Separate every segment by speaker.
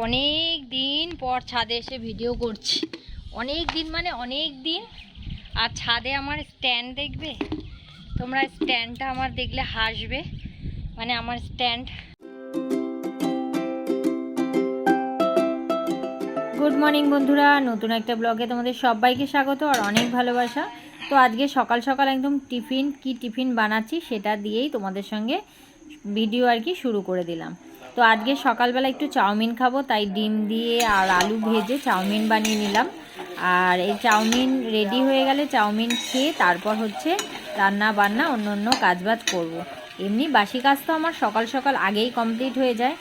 Speaker 1: অনেক দিন পর ছাদে এসে ভিডিও করছি। অনেক দিন মানে অনেক দিন। আর ছাদে আমার স্ট্যান্ড দেখবে? তোমরা স্ট্যান্ডটা আমার দেখলে হাসবে। মানে আমার স্ট্যান্ড গুড মর্নিং বন্ধুরা, নতুন একটা ব্লগে তোমাদের সবাইকে স্বাগত আর অনেক ভালোবাসা। তো আজকে সকাল সকাল একদম টিফিন, কি টিফিন বানাচ্ছি সেটা দিয়েই তোমাদের সঙ্গে ভিডিও আর কি শুরু করে দিলাম। তো আজকে সকালবেলা একটু চাউমিন খাব, তাই ডিম দিয়ে আর আলু ভেজে চাউমিন বানিয়ে নিলাম। আর এই চাউমিন রেডি হয়ে গেলে চাউমিন খেয়ে তারপর হচ্ছে রান্না বান্না, অন্য অন্য কাজবাজ করব। এমনি বাসি কাজ তো আমার সকাল সকাল আগেই কমপ্লিট হয়ে যায়,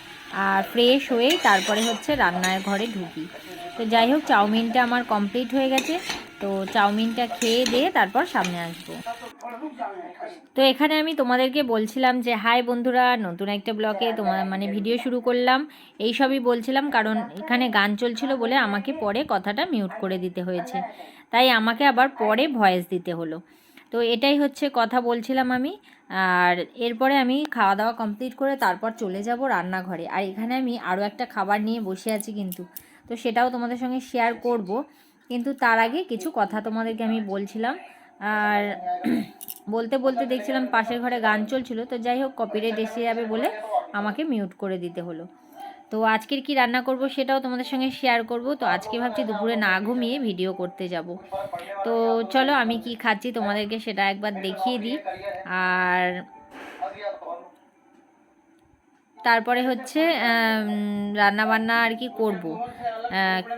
Speaker 1: আর ফ্রেশ হয়েই তারপরে হচ্ছে রান্নার ঘরে ঢুকি। তো যাই হোক, চাউমিনটা আমার কমপ্লিট হয়ে গেছে। তো চাউমিনটা খেয়ে দিয়ে তারপর সামনে আসব। তো এখানে আমি তোমাদেরকে বলছিলাম যে, হাই বন্ধুরা, নতুন একটা ব্লকে তোমার মানে ভিডিও শুরু করলাম। এই সবই বলছিলাম কারণ এখানে গান চলছিল বলে আমাকে পরে কথাটা মিউট করে দিতে হয়েছে। তাই আমাকে আবার পরে ভয়েস দিতে হলো। তো এটাই হচ্ছে কথা বলছিলাম আমি। আর এরপরে আমি খাওয়া দাওয়া কমপ্লিট করে তারপর চলে যাব রান্নাঘরে। আর এখানে আমি আরও একটা খাবার নিয়ে বসে আছি কিন্তু। তো সেটাও তোমাদের সঙ্গে শেয়ার করব। কিন্তু তার আগে কিছু কথা তোমাদেরকে আমি বলছিলাম। আর বলতে বলতে দেখছিলাম পাশের ঘরে গান চলছিল, তো যাই হোক কপিরাইট এসে যাবে বলে আমাকে মিউট করে দিতে হলো। তো আজকের কি রান্না করব সেটাও তোমাদের সঙ্গে শেয়ার করব। তো আজকে ভাবছি দুপুরে না ঘুমিয়ে ভিডিও করতে যাব। তো চলো আমি কি খাচ্ছি তোমাদেরকে সেটা একবার দেখিয়ে দিই। আর তারপরে হচ্ছে রান্না বান্না আর কি করব।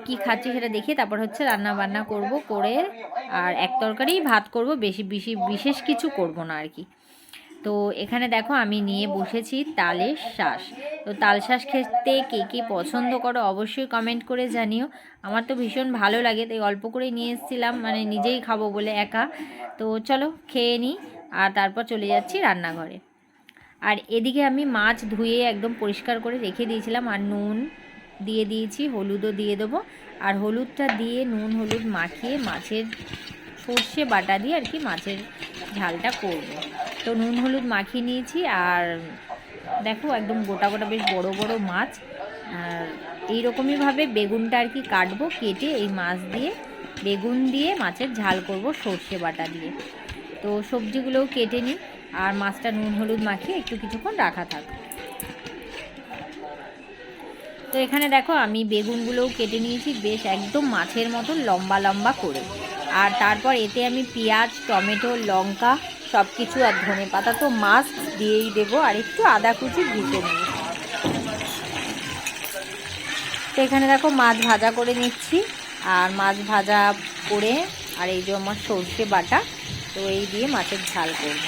Speaker 1: কি খাচ্ছি সেটা দেখিয়ে তারপর হচ্ছে রান্না বান্না করব করে, আর এক তরকারি ভাত করব, বেশি বেশি, বিশেষ কিছু করব না আর কি। তো এখানে দেখো আমি নিয়ে বসেছি তালের শ্বাস তো তাল শ্বাস খেতে কে কে পছন্দ করো অবশ্যই কমেন্ট করে জানিও। আমার তো ভীষণ ভালো লাগে, তাই অল্প করে নিয়ে এসেছিলাম মানে নিজেই খাব বলে একা। তো চলো খেয়ে নিই আর তারপর চলে যাচ্ছি রান্নাঘরে। আর এদিকে আমি মাছ ধুয়ে একদম পরিষ্কার করে রেখে দিয়েছিলাম, আর নুন দিয়ে দিয়েছি, হলুদও দিয়ে দেবো। আর হলুদটা দিয়ে নুন, হলুদ মাখিয়ে মাছের সর্ষে বাটা দিয়ে আর কি মাছের ঝালটা করব। তো নুন, হলুদ মাখিয়ে নিয়েছি, আর দেখো একদম গোটা গোটা বেশ বড় বড় মাছ। আর এইরকমইভাবে বেগুনটা আর কি কাটবো, কেটে এই মাছ দিয়ে বেগুন দিয়ে মাছের ঝাল করব সর্ষে বাটা দিয়ে। তো সবজিগুলোও কেটে নিই। আর মাছটা নুন, হলুদ মাখিয়ে একটু কিছুক্ষণ রাখা থাক। তো এখানে দেখো, আমি বেগুনগুলোও কেটে নিয়েছি, বেশ একদম মাছের মতন লম্বা লম্বা করে। আর তারপর এতে আমি পেঁয়াজ, টমেটো, লঙ্কা সব কিছু আর ধনে পাতা তো মাছ দিয়েই দেবো, আর একটু আদা কুচি ভিজে নেব। তো এখানে দেখো, মাছ ভাজা করে নিচ্ছি। আর মাছ ভাজা করে, আর এই যে আমার সর্ষে বাটা, তো এই দিয়ে মাছের ঝাল করব।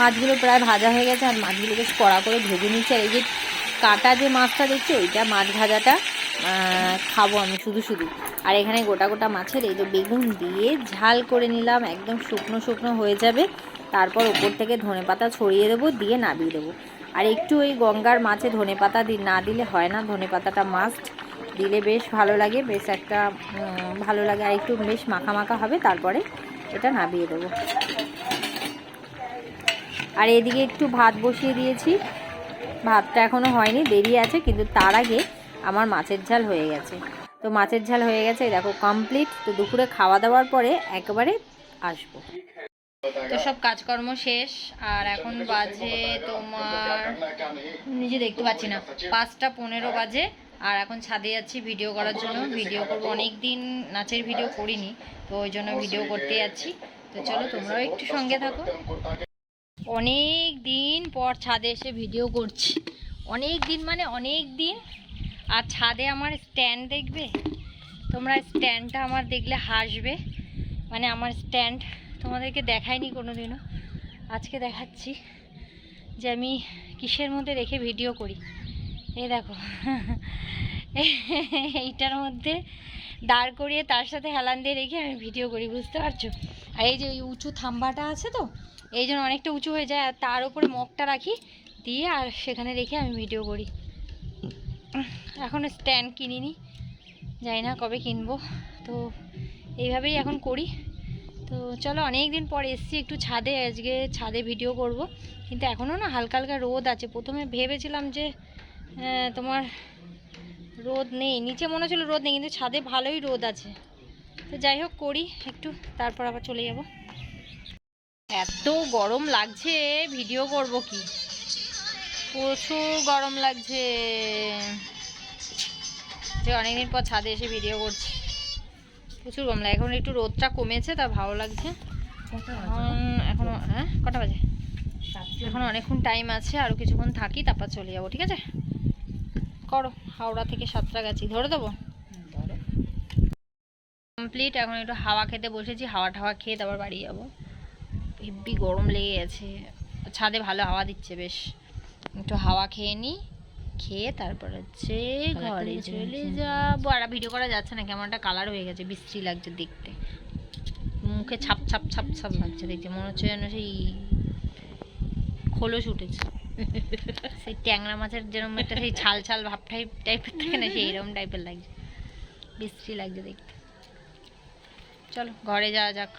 Speaker 1: মাছগুলো প্রায় ভাজা হয়ে গেছে, আর মাছগুলো বেশ কড়া করে ভেজে নিচ্ছে। আর এই যে কাটা যে মাছটা দেখছি ওইটা মাছ ভাজাটা খাব আমি শুধু শুধু। আর এখানে গোটা গোটা মাছের এই যে বেগুন দিয়ে ঝাল করে নিলাম, একদম শুকনো শুকনো হয়ে যাবে। তারপর ওপর থেকে ধনে পাতা ছড়িয়ে দেবো, দিয়ে নাবিয়ে দেবো। আর একটু ওই গঙ্গার মাছে ধনে পাতা না দিলে হয় না, ধনে পাতাটা মাস্ট দিলে বেশ ভালো লাগে, বেশ একটা ভালো লাগে। আর একটু বেশ মাখা মাখা হবে, তারপরে এটা নাবিয়ে দেবো। আর এদিকে একটু ভাত বসিয়ে দিয়েছি। ভাতটা এখনও হয়নি, দেরি আছে, কিন্তু তার আগে আমার মাছের ঝাল হয়ে গেছে। তো মাছের ঝাল হয়ে গেছে দেখো কমপ্লিট তো দুপুরে খাওয়া দাওয়ার পরে একেবারে আসব। তো সব কাজকর্ম শেষ, আর এখন বাজে তোমার, নিজে দেখতে পাচ্ছি না, পাঁচটা পনেরো বাজে, আর এখন ছাদে যাচ্ছি ভিডিও করার জন্য। ভিডিও করব অনেক দিন নাচের ভিডিও করিনি, তো ওই জন্য ভিডিও করতে যাচ্ছি। তো চলো তোমরাও একটু সঙ্গে থাকো। অনেক দিন পর ছাদে এসে ভিডিও করছি। অনেক দিন মানে অনেক দিন। আর ছাদে আমার স্ট্যান্ড দেখবে? তোমরা স্ট্যান্ডটা আমার দেখলে হাসবে। মানে আমার স্ট্যান্ড তোমাদেরকে দেখায়নি কোনো দিনও আজকে দেখাচ্ছি যে আমি কিসের মধ্যে রেখে ভিডিও করি। এই দেখো। এইটার মধ্যে দাঁড় করিয়ে তার সাথে হেলান দিয়ে রেখে আমি ভিডিও করি, বুঝতে পারছ? আর এই যে ওই উঁচু থাম্বাটা আছে তো, এই জন্য অনেকটা উঁচু হয়ে যায়, আর তার উপরে মগটা রাখি দিয়ে আর সেখানে রেখে আমি ভিডিও করি। এখনও স্ট্যান্ড কিনিনি, জানি না কবে কিনবো। তো এইভাবেই এখন করি। তো চলো অনেক দিন পর এসছি একটু ছাদে, আজকে ছাদে ভিডিও করব। কিন্তু এখনও না হালকা হালকা রোদ আছে। প্রথমে ভেবেছিলাম যে তোমার রোদ নেই নিচে মনে হচ্ছিল রোদ নেই কিন্তু ছাদে ভালোই রোদ আছে। তো যাই হোক করি একটু তারপর আবার চলে যাব। এত গরম লাগছে ভিডিও করব কি? প্রচুর গরম লাগছে। যে অনেকদিন পর ছাদে এসে ভিডিও করছি। প্রচুর গরম লাগে। এখন একটু রোদটা কমেছে তা ভালো লাগছে। এখন এখনও হ্যাঁ কটা বাজে? এখন অনেকক্ষণ টাইম আছে আরও কিছুক্ষণ থাকি তারপর চলে যাব ঠিক আছে? করো হাওড়া থেকে সাতটা গেছি ধরে দেবো? কমপ্লিট এখন একটু হাওয়া খেতে বসেছি হাওয়া টাওয়া খেয়ে তারপর বাড়ি যাব। হেব্বি গরম লেগে গেছে ছাদে ভালো হাওয়া দিচ্ছে বেশ। একটু হাওয়া খেয়ে নিই খেয়ে তারপর হচ্ছে ঘরে চলে যাব। আর ভিডিও করা যাচ্ছে না কেমন একটা কালার হয়ে গেছে বিশ্রী লাগছে দেখতে। মুখে ছাপ ছাপ ছাপ ছাপ লাগছে দেখতে মনে হচ্ছে যেন সেই খোলস উঠেছে। সেই ট্যাংরা মাছের যেরকম একটা সেই ছাল ছাল ভাব টাইপ টাইপের থাকে না সেই এরকম টাইপের লাগছে। বিশ্রী লাগছে দেখতে। চলো ঘরে যাওয়া যাক।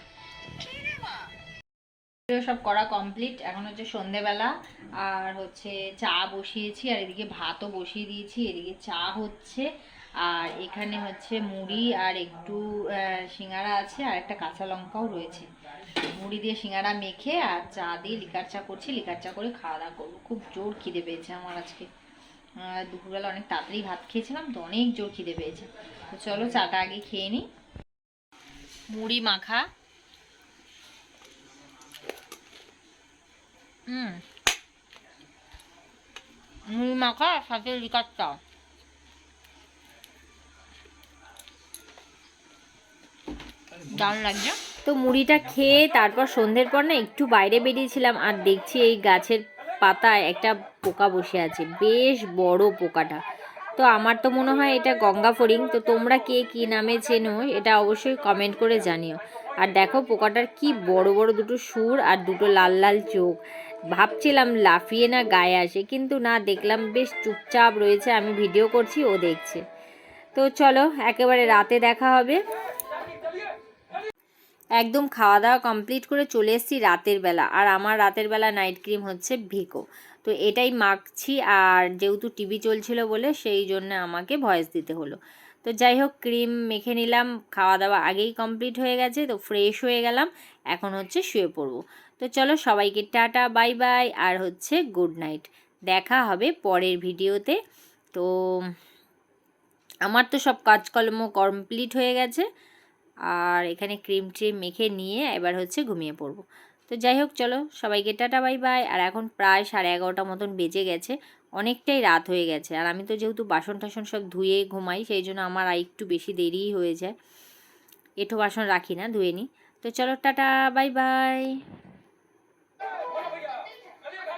Speaker 1: সব করা কমপ্লিট এখন হচ্ছে সন্ধেবেলা আর হচ্ছে চা বসিয়েছি আর এদিকে ভাতও বসিয়ে দিয়েছি এদিকে চা হচ্ছে আর এখানে হচ্ছে মুড়ি আর একটু আহ, সিঙ্গারা আছে আর একটা কাঁচা লঙ্কাও রয়েছে। মুড়ি দিয়ে সিঙ্গারা মেখে আর চা দিয়ে লিকার চা করছি, লিকার চা করে খাওয়া দাওয়া করব। খুব জোর খিদে পেয়েছে আমার আজকে। দুপুরবেলা অনেক তাড়াতাড়ি ভাত খেয়েছিলাম, তো অনেক জোর খিদে পেয়েছে। তো চলো চাটা আগে খেয়ে নিই। মুড়ি মাখা। মুড়ি মাখা সাথে লিকার চা। দারুণ লাগছে। তো মুড়িটা খেয়ে তারপর সন্ধ্যের পর না একটু বাইরে বেরিয়েছিলাম আর দেখছি এই গাছের পাতায় একটা পোকা বসে আছে। বেশ বড় পোকাটা। তো আমার তো মনে হয় এটা গঙ্গা ফড়িং। তো তোমরা কে কি নামে চেনো এটা অবশ্যই কমেন্ট করে জানিও। আর দেখো পোকাটার কি বড় বড় দুটো সুর আর দুটো লাল লাল চোখ। ভাবছিলাম লাফিয়ে না গায়ে আসে, কিন্তু না, দেখলাম বেশ চুপচাপ রয়েছে। আমি ভিডিও করছি, ও দেখছে। তো চলো, একেবারে রাতে দেখা হবে। একদম খাওয়া দাওয়া কমপ্লিট করে চলে এসেছি রাতের বেলা। আর আমার রাতের বেলা নাইট ক্রিম হচ্ছে ভিকো। তো এটাই মাখছি আর যেহেতু টিভি চলছিল বলে সেই জন্য আমাকে ভয়েস দিতে হলো। তো যাই হোক ক্রিম মেখে নিলাম খাওয়া দাওয়া আগেই কমপ্লিট হয়ে গেছে, তো ফ্রেশ হয়ে গেলাম, এখন হচ্ছে শুয়ে পড়ব। তো চলো সবাইকে টাটা বাই বাই আর হচ্ছে গুড নাইট দেখা হবে পরের ভিডিওতে। তো আমার তো সব কাজকর্ম কমপ্লিট হয়ে গেছে। আর এখানে ক্রিম ট্রিম মেখে নিয়ে এবার হচ্ছে ঘুমিয়ে পড়ব। তো যাই হোক, চলো, সবাইকে টাটা, বাই বাই। আর এখন প্রায় সাড়ে এগারোটা মতন বেজে গেছে, অনেকটাই রাত হয়ে গেছে। আর আমি তো যেহেতু বাসন টাসন সব ধুয়ে ঘুমাই, সেই জন্য আমার আর একটু বেশি দেরিই হয়ে যায়। এঁঠো বাসন রাখি না, ধুয়ে নিই তো চলো, টাটা, বাই বাই।